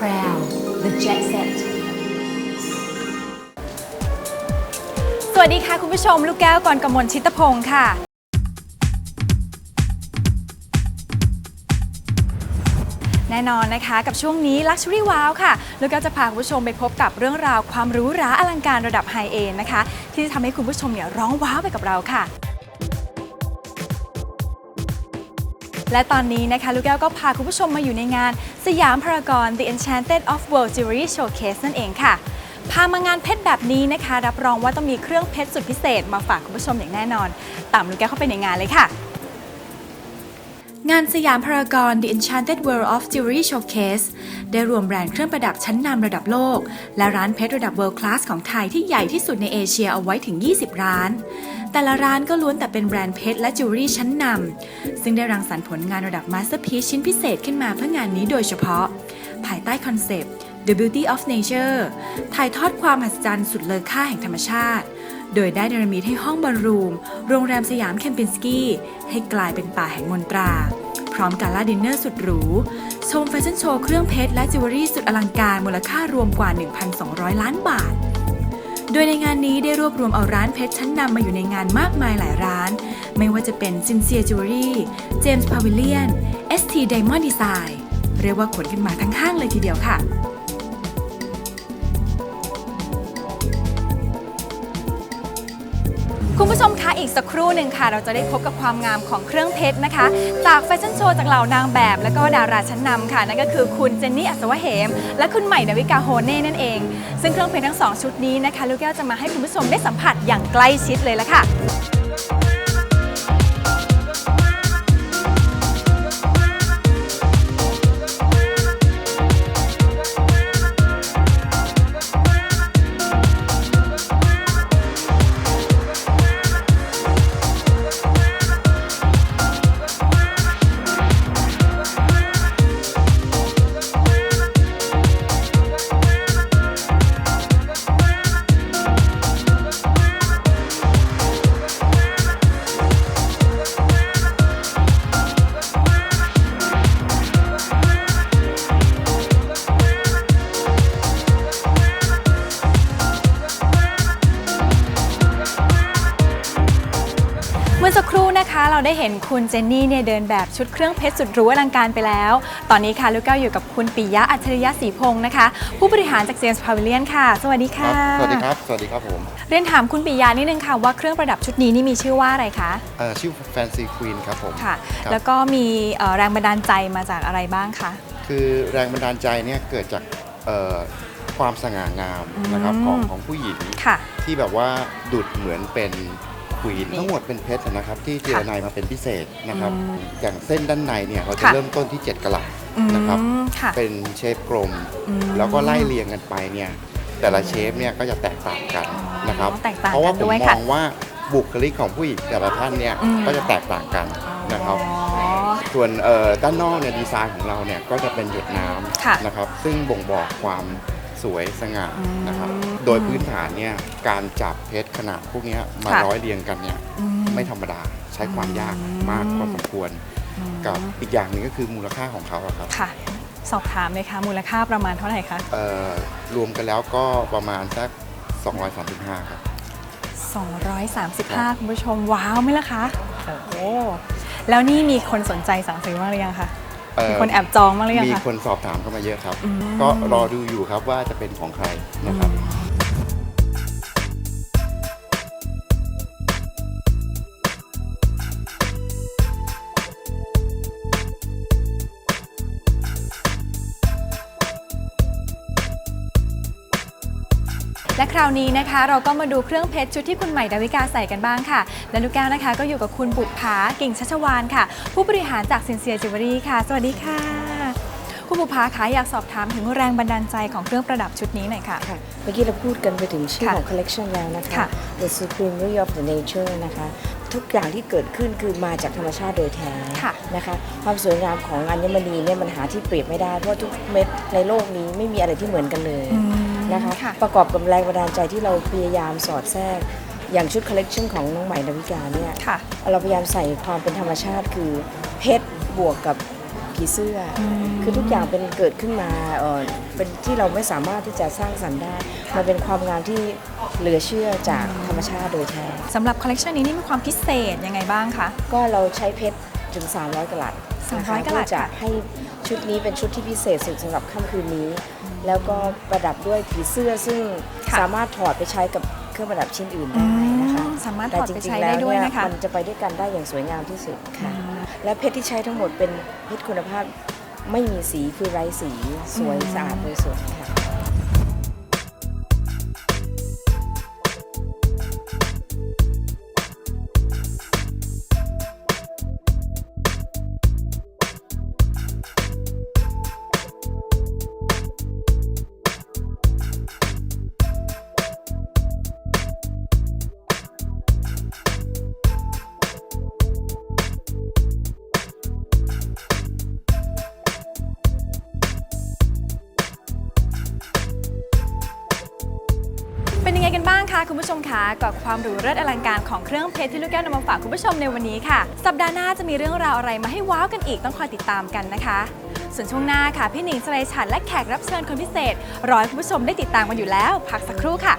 Proud the Jet Set สวัสดีค่ะคุณผู้ชม ลูกแก้วกรกมลชิตพงศ์ค่ะ แน่นอนนะคะกับช่วงนี้ Luxury Wow ค่ะลูกแก้วจะพาคุณผู้ชมไปพบกับเรื่องราวความหรู้ราอลังการระดับไฮเอนนะคะ ที่จะทำให้คุณผู้ชมเนี่ยร้องว้าวไปกับเราค่ะ และตอนนี้นะคะลูกแก้วก็พาคุณผู้ชมมาอยู่ในงาน สยามพารากอน The Enchanted of World Jewelry Showcase นั่นเองค่ะ พามางานเพชรแบบนี้นะคะ รับรองว่าต้องมีเครื่องเพชรสุดพิเศษมาฝากคุณผู้ชมอย่างแน่นอน ตามลูกแก้วเข้าไปในงานเลยค่ะ งานสยามพารากอน The Enchanted World of Jewelry Showcase ได้รวมแบรนด์เครื่องประดับชั้นนำระดับโลก และร้านเพชรระดับ World Class ของไทยที่ใหญ่ที่สุดในเอเชียเอาไว้ถึง 20 ร้าน แต่ละร้านก็ล้วนแต่เป็นแบรนด์เพชรและจิวเวลรี่ชั้นนำซึ่งได้รังสรรค์ผลงานระดับมาสเตอร์พี e ชิ้นพิเศษขึ้นมาเพื่องานนี้โดยเฉพาะ ภายใต้คอนเซปต์ The Beauty of Nature ถ่ายทอดความมหัศจรรย์สุดเลอค่าแห่งธรรมชาติ โดยได้เนรมิตให้ห้องบอลรูม โรงแรมสยามเคมปินสกี้ ให้กลายเป็นป่าแห่งมนตรา พร้อมการล่าดินเนอร์สุดหรู ชมแฟชั่นโชว์เครื่องเพชรและจิวเวลรี่สุดอลังการมูลค่ารวมกว่า 1,200 ล้านบาท โดยในงานนี้ได้รวบรวมเอาร้านเพชรชั้นนำมาอยู่ในงานมากมายหลายร้าน ไม่ว่าจะเป็น Sincere Jewelry James Pavilion ST Diamond Design เรียกว่าขนกันมาทั้งห้างเลยทีเดียวค่ะ คุณผู้ชมคะอีกสักครู่หนึ่งค่ะ เราจะได้พบกับความงามของเครื่องเพชรนะคะ จากแฟชั่นโชว์จากเหล่านางแบบ และก็ดาราชั้นนำค่ะ นั่นก็คือคุณเจนนี่อัศวะเหม และคุณใหม่ดาวิกาโฮเน่นั่นเอง ซึ่งเครื่องเพชรทั้งสองชุดนี้นะคะ ลูกแก้วจะมาให้คุณผู้ชมได้สัมผัสอย่างใกล้ชิดเลยละค่ะ มื่อสักครู่นะคะเราได้เห็นคุณเจนนี่เนี่ยเดินแบบชุดเครื่องเพชรสุดหรูอลังการไปแล้ว ตอนนี้ค่ะลูกแก้วอยู่กับคุณปิยะอัจฉริยะศรีพงศ์นะคะ ผู้บริหารจากเจมส์พาวิเลียนค่ะ สวัสดีคค่ะรับสวัสดีครับ สวัสดีครับผม เรียนถามคุณปิยะนิดนึงค่ะว่าเครื่องประดับชุดนี้นี่มีชื่อว่าอะไรคะเอ่อชื่อ Fancy Queen ครับผมค่ะ ครับ แล้วก็มีเอ่อแรงบันดาลใจมาจากอะไรบ้างคะ คือแรงบันดาลใจเนี่ยเกิดจากเอ่อความสง่างามนะครับอืม ของของผู้หญิงค่ะ ที่แบบว่าดุดเหมือนเป็นค วีนนี่ทั้งหมดเป็นเพชรนะครับที่เจรนายมาเป็นพิเศษนะครับอืมอย่างเส้นด้านในเนี่ยเราจะค่ะเริ่มต้นที่ 7กะลัดอืมนะครับค่ะเป็นเชฟกลม อืมแล้วก็ไล่เรียงกันไปเนี่ยแต่ละเชฟเนี่ยก็จะแตกต่างกันนะครับ แตกต่างเพราะว่ากันผมด้วยมค่ะองว่าบุคลิกของผู้หญิงแต่ละท่านเนี่ยอืม ก็จะแตกต่างกันนะครับ อ๋อ ส่วนเอ่อด้านนอกเนี่ยดีไซน์ของเราเนี่ยก็จะเป็นหยดน้ค่ะำนะครับ ซึ่งบ่งบอกความ สวยสง่าอืมนะครับ โดยพื้นฐานเนี่ยการจับเพชรขนาดพวกเนี้ยมาค่ะร้อยเรียงกันเนี่ยอืมไม่ธรรมดาใช้ความยากอืมมากพอสมควร กับอีกอย่างหนึงก็คือมูลค่าของเขาอะครับค่ะ สอบถามเลยค่ะมูลค่าประมาณเท่าไหร่คะเอ่อรวมกันแล้วก็ประมาณสัก 235 ครับ 235 คุณผู้ชมว้าวไหมล่ะคะโอ้โหแล้วนี่มีคนสนใจสั่งซื้อบ้างหรือยังคะ เอ่อมีคนแอบจองบ้างหรือยังมีคะ คนสอบถามเข้ามาเยอะครับ อืม ก็รอดูอยู่ครับว่าจะเป็นของใครนะครับ และคราวนี้นะคะ เราก็มาดูเครื่องเพชรชุดที่คุณใหม่ดาวิกาใส่กันบ้างค่ะ และลูกแก้วนะคะ ก็อยู่กับคุณบุภากิ่งชัชวานค่ะ ผู้บริหารจากซินเซียจิวเวลรี่ค่ะ สวัสดีค่ะ คุณบุภาคะอยากสอบถามถึงแรงบันดาลใจของเครื่องประดับชุดนี้หน่อยค่ะ ค่ะเมื่อกี้เราพูดกันไปถึงชื่อค่ะของ collection แล้วนะคะ ค่ะ The Supremacy of the Nature นะคะ ทุกอย่างที่เกิดขึ้นคือมาจากธรรมชาติโดยแท้ค่ะนะคะ ความสวยงามของอัญมณีเนี่ยมันหาที่เปรียบไม่ได้ เพราะทุกเม็ดในโลกนี้ไม่มีอะไรที่เหมือนกันเลยอืม นะคะค่ะ ประกอบกับแรงบันดาลใจที่เราพยายามสอดแทรก อย่างชุด collection ของน้องใหม่ดาวิกาเนี่ยค่ะ เราพยายามใส่ความเป็นธรรมชาติคือเพชรบวกกับผีเสื้ออคือทุกอย่างเป็นเกิดขึ้นมาเอ่อเป็นที่เราไม่สามารถที่จะสร้างสรรค์ได้มันเป็นความงามที่เหลือเชื่อจากธรรมชาติโดยแท้ สำหรับคอลเลกชันนี้นี่มีความพิเศษยังไงบ้างคะ ก็เราใช้เพชรถึง 300กะลัดนะคะ300กะลัดเพื่อจะค่ะให้ ชุดนี้เป็นชุดที่พิเศษสุดสำหรับค่ำคืนนี้ แล้วก็ประดับด้วยผีเสื้อซึ่งสามารถถอดไปใช้กับเครื่องประดับชิ้นอื่นได้นะคะอืมสามารถถแต่อดจไปริใช้งๆแล้ได้วด้วยเนี่ยนะคะ มันจะไปด้วยกันได้อย่างสวยงามที่สุดค่ะ และเพชรที่ใช้ทั้งหมดเป็นเพชรคุณภาพไม่มีสีคือไร้สีสวยสะอาดบริสุทธิ์ค่ะ เป็นยังไงกันบ้างคะคุณผู้ชมคะกับความหรูเลิศอลังการของเครื่องเพชรที่ลูกแก้วนำมาฝากคุณผู้ชมในวันนี้ค่ะ สัปดาห์หน้าจะมีเรื่องราวอะไรมาให้ว้าวกันอีกต้องคอยติดตามกันนะคะ ส่วนช่วงหน้าค่ะพี่หนิงสไลฉันและแขกรับเชิญคนพิเศษ รอให้คุณผู้ชมได้ติดตามกันอยู่แล้ว พักสักครู่ค่ะ